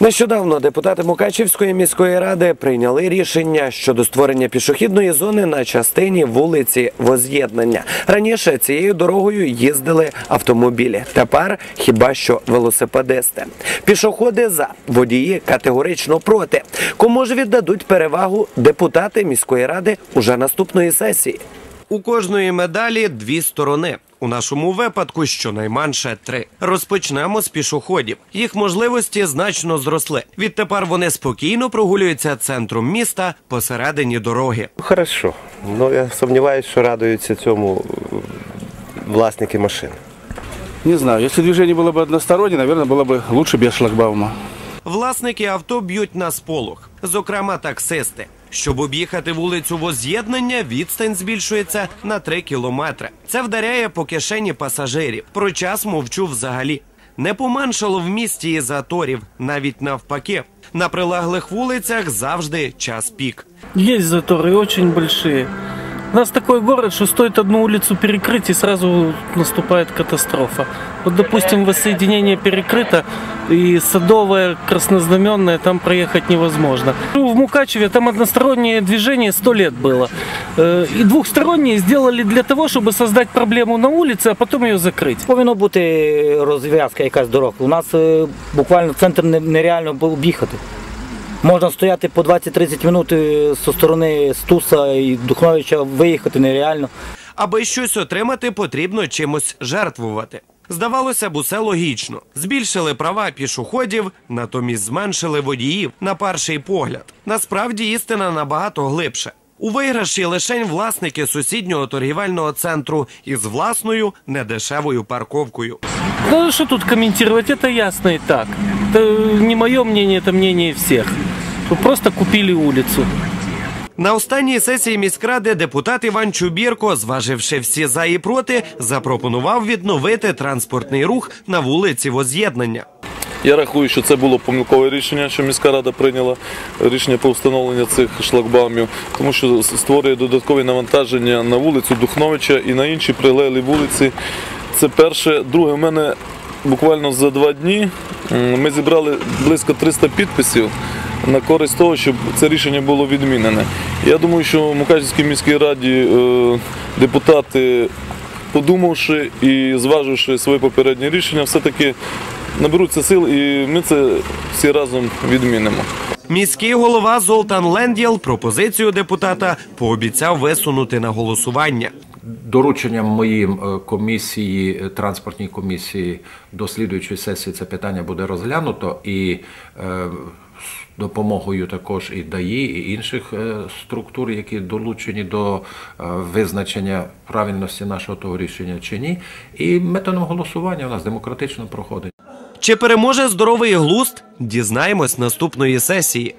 Нещодавно депутати Мукачівської міської ради прийняли рішення щодо створення пішохідної зони на частині вулиці Воз'єднання. Раніше цією дорогою їздили автомобілі. Тепер хіба що велосипедисти. Пішоходи за водії категорично проти. Кому ж віддадуть перевагу депутати міської ради уже наступної сесії? У кожної медалі дві сторони. У нашому випадку щонайменше три. Розпочнемо з пішоходів. Їх можливості значно зросли. Відтепер вони спокійно прогулюються центром міста посередині дороги. Хорошо. Ну я сумніваюся, що радуються цьому е, власники машин. Не знаю, если движение было бы одностороннее, наверное, было бы лучше без шлагбаума. Власники авто б'ють на сполох, зокрема таксисти. Щоб об'їхати вулицю Воз'єднання, відстань збільшується на 3 кілометри. Це вдаряє по кишені пасажирів. Про час мовчу взагалі. Не поменшало в місті і заторів, навіть навпаки. На прилеглих вулицях завжди час пік. Є затори очень большие. У нас такой город, что стоит одну улицу перекрыть, и сразу наступает катастрофа. Вот, допустим, воссоединение перекрыто, и Садовая, Краснознаменная, там проехать невозможно. Ну, В Мукачеве там одностороннее движение сто лет было. Э, И двухстороннее сделали для того, чтобы создать проблему на улице, а потом ее закрыть. Повинна бути розв'язка якась дорог. У нас е, буквально центр не- нереально було об'їхати. Можна стояти по 20-30 минут е, зі сторони Стуса і Духновича виїхати нереально. Аби щось отримати, потрібно чимось жертвувати. Здавалося б, усе логічно. Збільшили права пішоходів, натомість зменшили водіїв на перший погляд. Насправді істина набагато глибше. У виграші лишень власники сусіднього торгівельного центру із власною недешевою парковкою. Ну что тут комментировать, это ясно и так. Это не мое мнение, это мнение всех. Просто купили улицу. На останній сесії міськради депутат Іван Чубірко, зваживши всі за і проти, запропонував відновити транспортний рух на вулиці Воз'єднання. Я рахую, що це було помилкове рішення, що міська рада прийняла рішення про встановлення цих шлагбаумів, тому що створює додаткові навантаження на вулицю Духновича і на інші прилеглі вулиці. Це перше. Друге, в мене буквально за два дні ми зібрали близько 300 підписів на користь того, щоб це рішення було відмінене. Я думаю, що в Мукачівській міській раді е, депутати подумавши і зваживши своє попереднє рішення, все-таки наберуться сил і ми це всі разом відмінимо. Міський голова Золтан Лендєл пропозицію депутата пообіцяв висунути на голосування. Дорученням моїм е, комісії, е, транспортній комісії до слідуючої сесії це питання буде розглянуто і е, з допомогою також і ДАІ, і інших структур, які долучені до визначення правильності нашого того рішення чи ні. І методом голосування у нас демократично проходить. Чи переможе здоровий глузд? Дізнаємось наступної сесії.